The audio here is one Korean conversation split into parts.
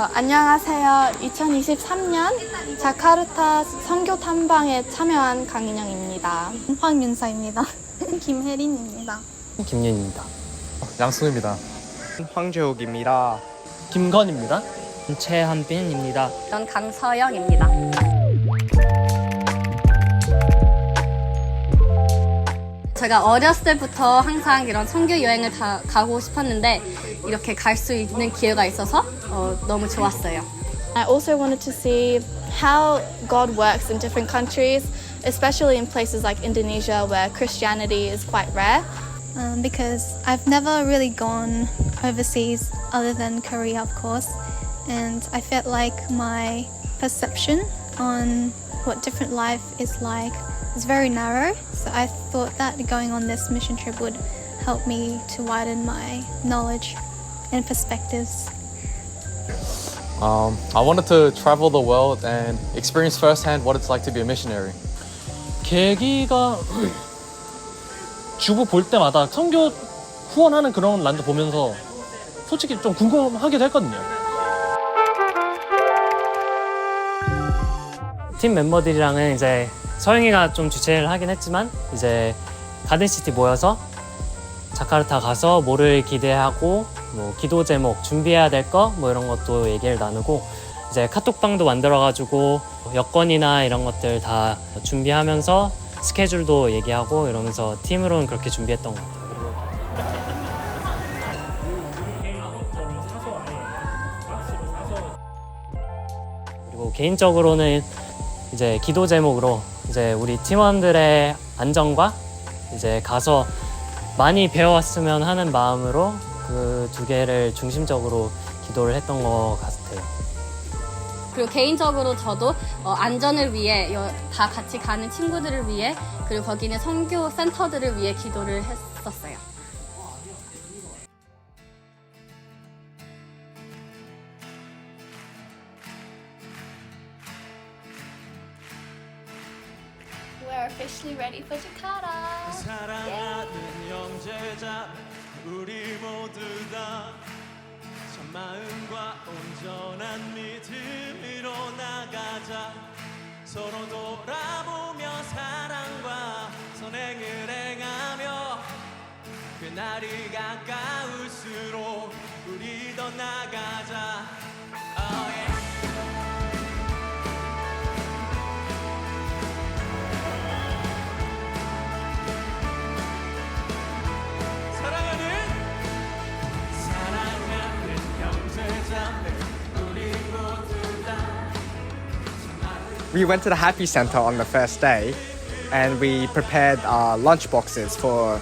어, 안녕하세요. 2023년 자카르타 선교 탐방에 참여한 강인영입니다. 황윤서입니다. 김혜린입니다. 김윤입니다. 양승우입니다. 황재욱입니다. 김건입니다. 최한빈입니다. 전 강서영입니다. 제가 어렸을 때부터 항상 이런 선교 여행을 다 가고 싶었는데 이렇게 갈 수 있는 기회가 있어서 어, 너무 좋았어요. I also wanted to see how God works in different countries, especially in places like Indonesia where Christianity is quite rare. Um, because I've never really gone overseas other than Korea, of course, and I felt like my perception on what different life is like is very narrow. So I thought that going on this mission trip would help me to widen my knowledge and perspectives. Um, I wanted to travel the world and experience firsthand what it's like to be a missionary. 계기가 주부 볼 때마다 선교 후원하는 그런 란도 보면서 솔직히 좀 궁금하기도 했거든요. 팀 멤버들이랑은 이제 서영이가 좀 주최를 하긴 했지만 이제 가든시티 모여서 자카르타 가서 뭐를 기대하고 뭐 기도 제목 준비해야 될 거 뭐 이런 것도 얘기를 나누고 이제 카톡방도 만들어가지고 여건이나 이런 것들 다 준비하면서 스케줄도 얘기하고 이러면서 팀으로는 그렇게 준비했던 것 같아요. 그리고 개인적으로는 이제 기도 제목으로 이제 우리 팀원들의 안정과 이제 가서 많이 배워왔으면 하는 마음으로 그 두 개를 중심적으로 기도를 했던 것 같아요. 그리고 개인적으로 저도 어, 안전을 위해 여- 다 같이 가는 친구들을 위해 그리고 거기 있는 선교 센터들을 위해 기도를 했었어요. We're officially ready for Jakarta. 마음과 온전한 믿음으로 나가자. 서로 돌아보며 사랑과 선행을 행하며 그날이 가까울수록 우리 더 나가자 We went to the Happy Center on the first day and we prepared uh, lunch boxes for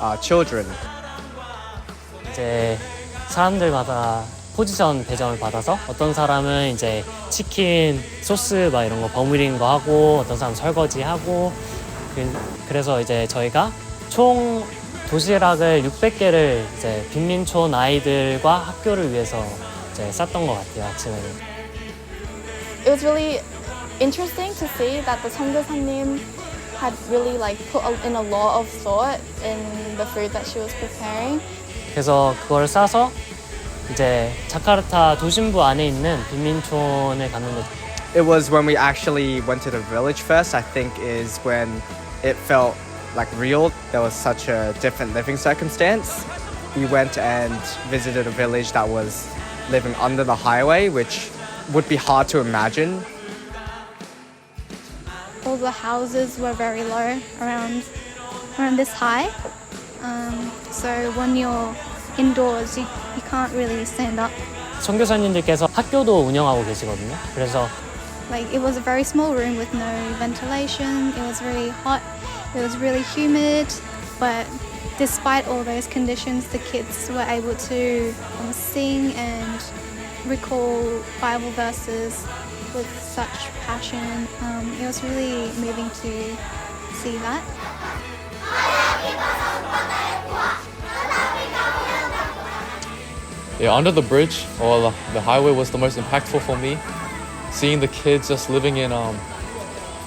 uh, children. 이제 사람들마다 포지션 배정을 받아서 어떤 사람은 이제 치킨 소스 막 이런 거 버무리는 거 하고 어떤 사람 설거지 하고 그- 그래서 이제 저희가 총 도시락을 600개를 이제 빈민촌 아이들과 학교를 위해서 이제 쌌던 것 같아요 아침에는. It was really interesting to see that the 선교사님 had really like put a- in a lot of thought in the food that she was preparing. 그래서 그걸 싸서 이제 자카르타 도심부 안에 있는 빈민촌에 갔는데 It was when we actually went to the village first, I think, is when it felt like real. There was such a different living circumstance. We went and visited a village that was living under the highway, which would be hard to imagine All the houses were very low, around around this high. Um, so when you're indoors, you, you can't really stand up. 선교사님들께서 학교도 운영하고 계시거든요. 그래서 Like it was a very small room with no ventilation. It was really hot. It was really humid. But despite all those conditions, the kids were able to um, sing and recall Bible verses with such passion. Um, it was really moving to see that. Yeah, under the bridge or the, highway was the most impactful for me. Seeing the kids just living in um,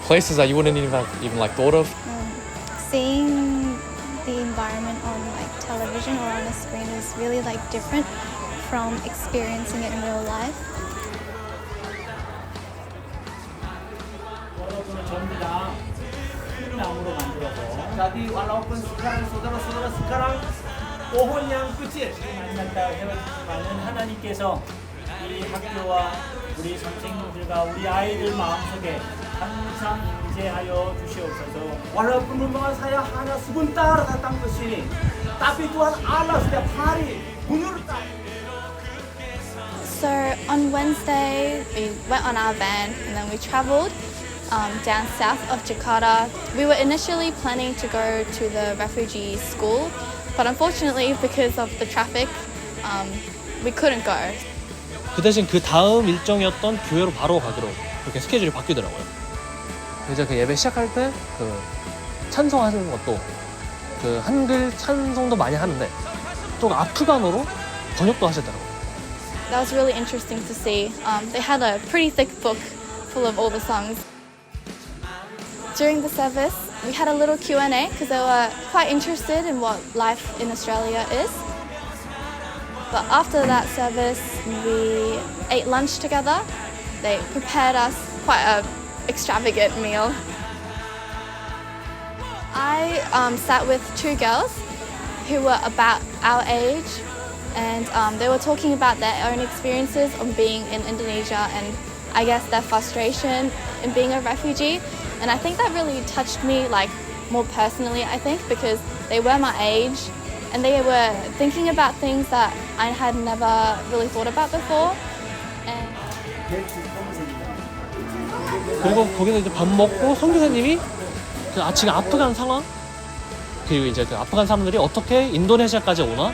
places that you wouldn't even have even like thought of. Um, seeing the environment on like television or on a screen is really like different from experiencing it in real life. 나무로 만들어서 jadi walaupun sekarang saudara-saudara sekarang pohon yang kecil 만났다 헤어지지만은 하나님께서 이 학교와 우리 선생님들과 우리 아이들 마음속에 항상 임재하여 주시옵소서 walaupun rumah saya hanya sebentar datang ke sini tapi Tuhan Allah setiap hari menyertai So on Wednesday, we went on our van and then we traveled um, down south of Jakarta. We were initially planning to go to the refugee school, but unfortunately, because of the traffic, um, we couldn't go. 그 대신 그 다음 일정이었던 교회로 바로 가기로 그렇게 스케줄이 바뀌더라고요. 이제 그 예배 시작할 때 그 찬송하는 것도 그 한글 찬송도 많이 하는데 또 아프간어로 번역도 하셨더라고요. That was really interesting to see. Um, they had a pretty thick book full of all the songs. During the service, we had a little Q&A because they were quite interested in what life in Australia is. But after that service, we ate lunch together. They prepared us quite a extravagant meal. I um, sat with two girls who were about our age and um, they were talking about their own experiences on being in Indonesia and I guess their frustration in being a refugee. And I think that really touched me, like more personally, I think, because they were my age and they were thinking about things that I had never really thought about before. And 그리고 거기서 이제 밥 먹고 선교사님이 그 아, 지금 아프간 상황 그리고 이제 그 아프간 사람들이 어떻게 인도네시아까지 오나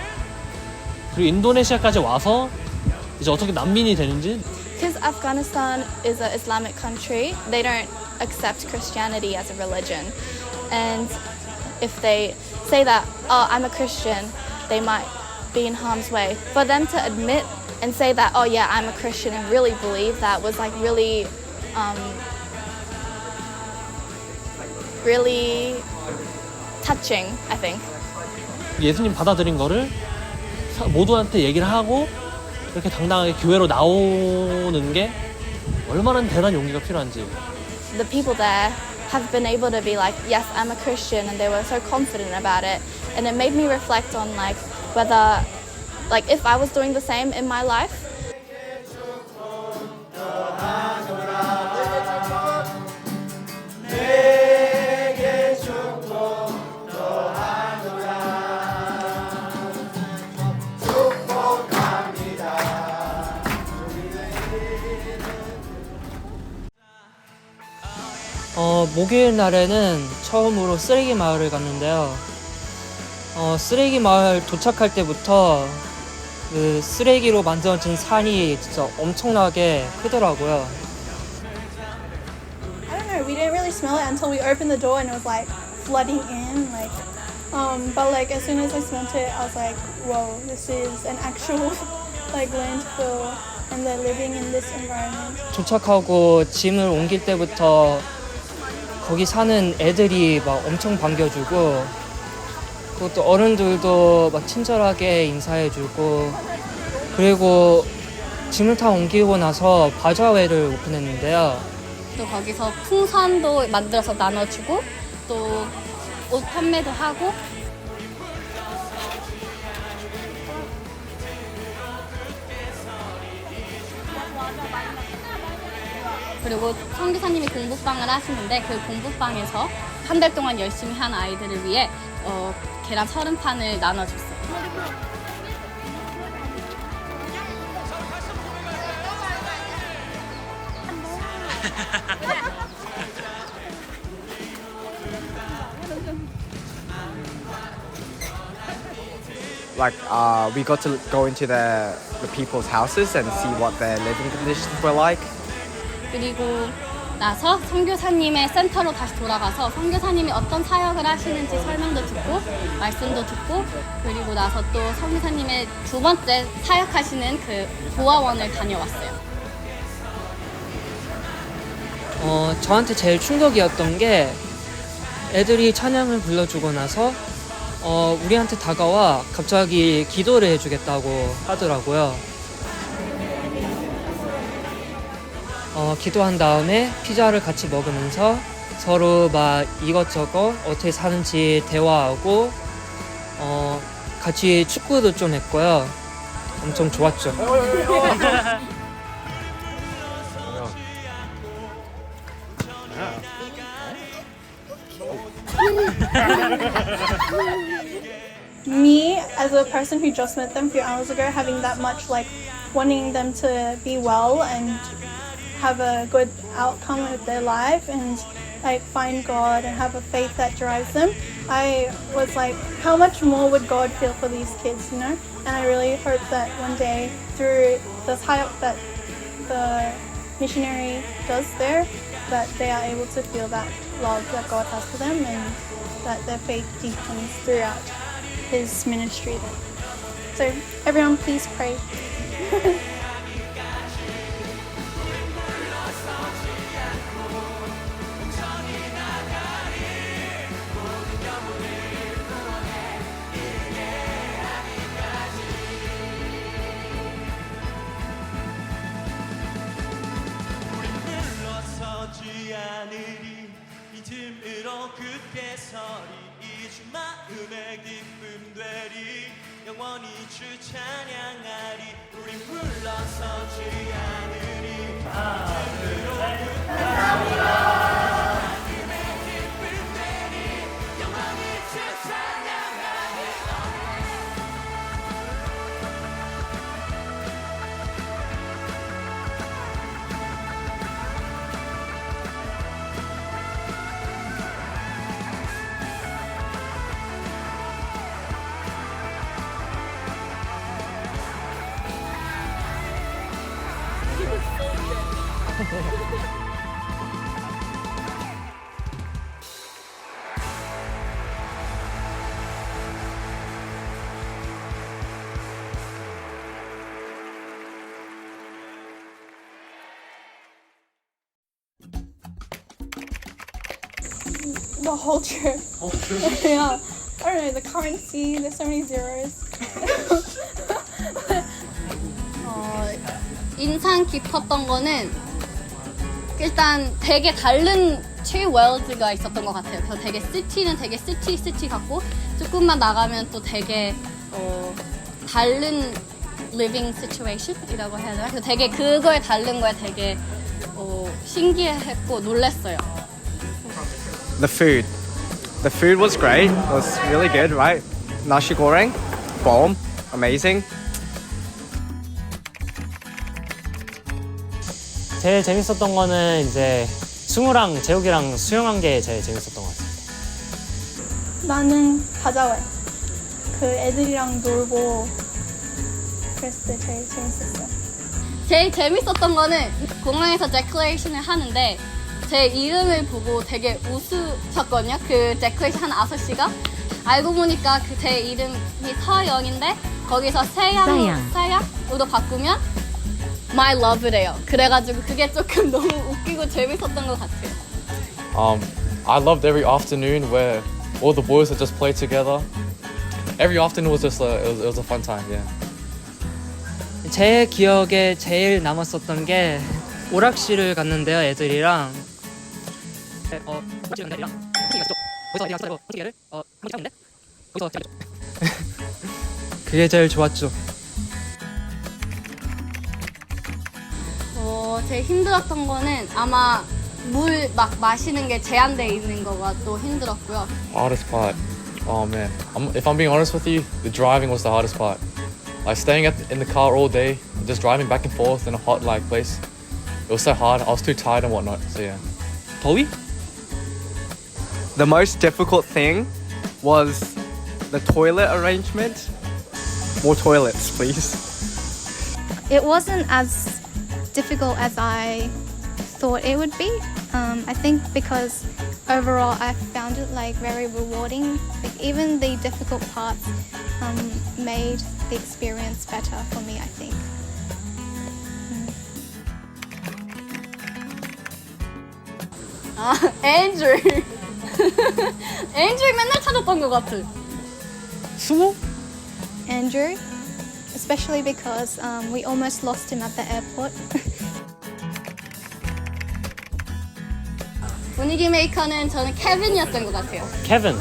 그리고 인도네시아까지 와서 이제 어떻게 난민이 되는지 Because Afghanistan is an Islamic country, they don't accept Christianity as a religion. And if they say that, oh, I'm a Christian, they might be in harm's way. For them to admit and say that, oh, yeah, I'm a Christian and really believe that was like really, um, really touching, I think. 예수님 받아들인 거를 사- 모두한테 얘기를 하고 이렇게 당당하게 교회로 나오는 게 얼마나 대단한 용기가 필요한지 the people there have been able to be like, yes, I'm a Christian, and they were so confident about it. And it made me reflect on like whether, like, if I was doing the same in my life. 어, 목요일 날에는 처음으로 쓰레기 마을을 갔는데요. 어, 쓰레기 마을 도착할 때부터 그 쓰레기로 만들어진 산이 진짜 엄청나게 크더라고요. I don't know. We didn't really smell it until we opened the door and it was like flooding in, like. Um, but like as soon as I smelled it, I was like, "Whoa, this is an actual like landfill, and they're living in this environment." 도착하고 짐을 옮길 때부터 거기 사는 애들이 막 엄청 반겨주고 그것도 어른들도 막 친절하게 인사해주고 그리고 짐을 다 옮기고 나서 바자회를 오픈했는데요. 또 거기서 풍선도 만들어서 나눠주고 또 옷 판매도 하고 그리고 선교사님이 공부방을 하시는데 그 공부방에서 한 달 동안 열심히 한 아이들을 위해 어, 계란 서른 판을 나눠줬어요. Like uh, we got to go into the the people's houses and see what their living conditions were like. 그리고 나서 선교사님의 센터로 다시 돌아가서 선교사님이 어떤 사역을 하시는지 설명도 듣고 말씀도 듣고 그리고 나서 또 선교사님의 두 번째 사역하시는 그 보아원을 다녀왔어요. 어, 저한테 제일 충격이었던 게 애들이 찬양을 불러주고 나서 어, 우리한테 다가와 갑자기 기도를 해주겠다고 하더라고요. 어, 기도한 다음에 피자를 같이 먹으면서 서로 막 이것저것 어떻게 사는지 대화하고 어, 같이 축구도 좀 했고요. 엄청 좋았죠. me as a person who just met them a few hours ago having that much like wanting them to be well and have a good outcome of their life and like find god and have a faith that drives them i was like how much more would god feel for these kids you know and i really hope that one day through the help that the missionary does there that they are able to feel that love that god has for them and that their faith deepens throughout his ministry. So, everyone, please pray. 영원히 주 찬양하리. 우리 물러서지 않으리 The whole trip. yeah. I don't know, the currency, there's so many zeros. 어, 인상 깊었던 거는 일단 되게 다른 트리 월드가 있었던 것 같아요. 그래서 되게 시티는 되게 시티 시티 같고 조금만 나가면 또 되게 어, 다른 living situation이라고 해야 되나? 그래서 되게 그거에 다른 거에 되게 어, 신기했고 놀랬어요. The food. The food was great. It was really good, right? Nasi goreng, bomb, amazing. 제일 재밌었던 거는 이제 승우랑 재욱이랑 수영한 게 제일 재밌었던 것 같아요. 나는 가자웨. 그 애들이랑 놀고 그랬을 때 제일 재밌었어. 제일 재밌었던 거는 공항에서 데클레이션을 하는데 제 이름을 보고 되게 웃으셨거든요. 그 데클레이션 한 아저씨가 알고 보니까 그 제 이름이 서영인데 거기서 세양 세양으로 바꾸면 My Love래요. 그래가지고 그게 조금 너무 웃기고 재밌었던 것 같아요. Um, I loved every afternoon where all the boys would just play together. Every afternoon was just a, it was, it was a fun time, yeah. 제 기억에 제일 남았었던 게 오락실을 갔는데요, 애들이랑. 네, 어, 오락실 갔는데 애들이랑? 거기서 애들이랑 쓰다고 어떻게 얘를 어, 한번 잡는데 거기서 잡혔죠. 그게 제일 좋았죠. 제일 힘들었던 거는 아마 물 막 마시는 게 제한돼 있는 거가 또 힘들었고요. Hardest part, oh man. I'm, if I'm being honest with you, the driving was the hardest part. Like staying at, in the car all day, and just driving back and forth in a hot like place. It was so hard. I was too tired and whatnot. So yeah. 더위? The most difficult thing was the toilet arrangement. More toilets, please. It wasn't as difficult as I thought it would be. Um, I think because overall I found it like very rewarding. Like even the difficult parts um, made the experience better for me. I think. 아, 앤줄. 앤줄 맨날 찾았던 것 같아. 승우? Andrew, especially because um, we almost lost him at the airport. 분위기 메이커는 저는 케빈이었던 것 같아요. 케빈.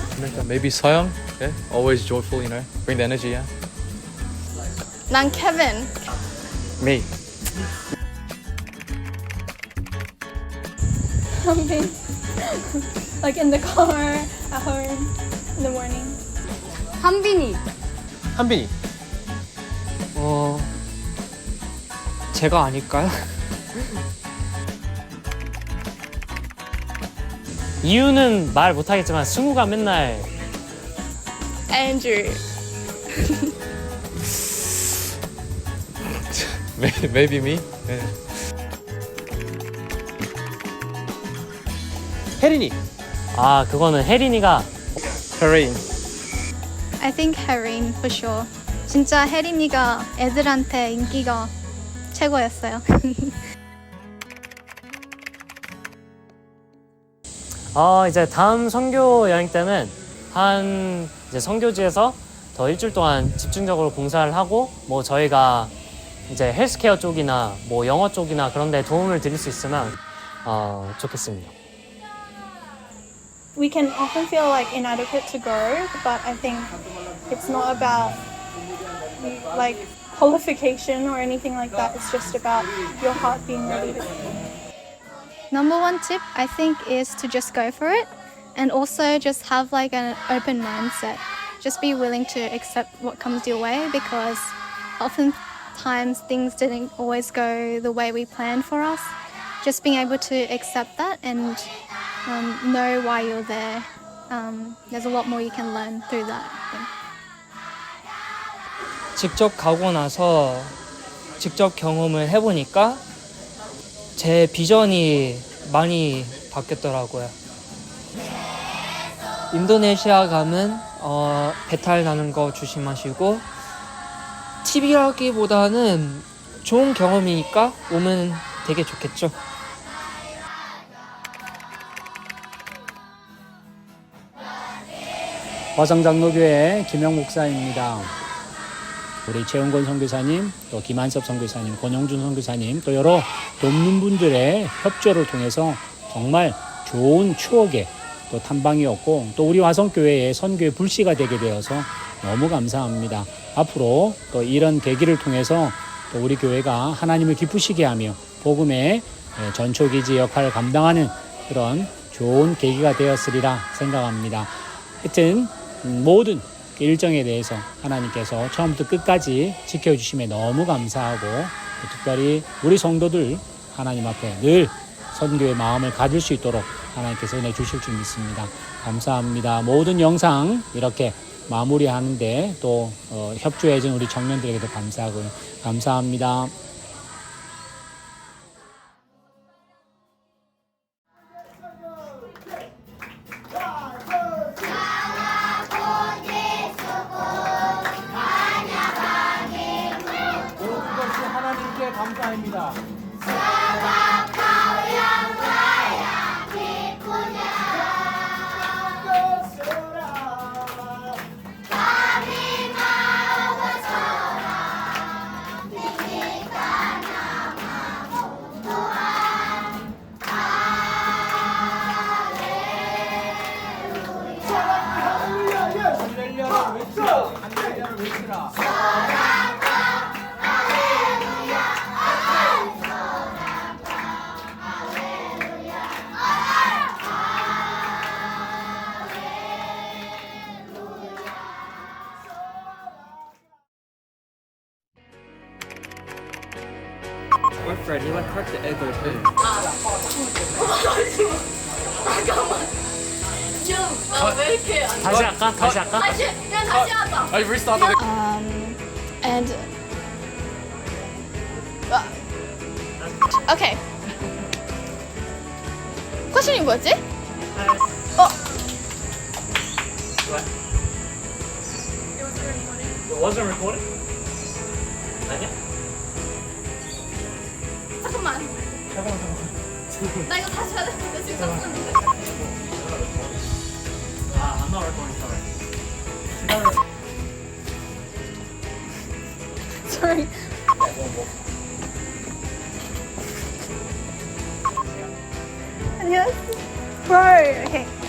Maybe Soyoung. Okay. Always joyful, you know. Bring the energy. Yeah. 난 케빈. Me. Something like in the car, at home, in the morning. 한빈이. 한빈이. 제가 아닐까요? 이유는 말 못하겠지만 승우가 맨날 Andrew. Maybe, maybe me. 혜린이. 아 그거는 혜린이가 Kareen. I think Harin for sure. 진짜 혜린이가 애들한테 인기가 최고였어요. 어 이제 다음 선교 여행 때는 한 이제 선교지에서 더 일주일 동안 집중적으로 봉사를 하고 뭐 저희가 이제 헬스케어 쪽이나 뭐 영어 쪽이나 그런 데 도움을 드릴 수 있으면 어 좋겠습니다. We can often feel like inadequate to go, but I think it's not about like qualification or anything like that. It's just about your heart being ready to Number one tip I think is to just go for it and also just have like an open mindset. Just be willing to accept what comes your way because oftentimes things didn't always go the way we planned for us. Just being able to accept that and um, know why you're there. Um, there's a lot more you can learn through that. 직접 가고 나서 직접 경험을 해보니까 제 비전이 많이 바뀌었더라고요. 인도네시아 가면 어, 배탈 나는 거 조심하시고 팁이라기보다는 좋은 경험이니까 오면 되게 좋겠죠. 화성장로교회 김영 목사입니다. 우리 최은권 선교사님, 또 김한섭 선교사님, 권영준 선교사님, 또 여러 돕는 분들의 협조를 통해서 정말 좋은 추억의 또 탐방이었고 또 우리 화성교회의 선교의 불씨가 되게 되어서 너무 감사합니다. 앞으로 또 이런 계기를 통해서 또 우리 교회가 하나님을 기쁘시게 하며 복음의 예, 전초기지 역할을 감당하는 그런 좋은 계기가 되었으리라 생각합니다. 하여튼 음, 모든 그 일정에 대해서 하나님께서 처음부터 끝까지 지켜주심에 너무 감사하고 또 특별히 우리 성도들 하나님 앞에 늘 선교의 마음을 가질 수 있도록 하나님께서 은혜 주실 줄 믿습니다. 감사합니다. 모든 영상 이렇게 마무리하는데 또 어, 협조해준 우리 청년들에게도 감사하고요. 감사합니다. 할렐루야를 외치라. Fred, he like cracked the egg open. 다시 할까? 다시 할까? I restarted it. Um, 퀘션이 뭐였지? 어, wasn't recording? 아니야? 잠깐만. 나 이거 다시 해야 돼. 나 지금 잠깐만. 아, I'm not recording, sorry. Sorry. 안녕하세요. Bro, okay.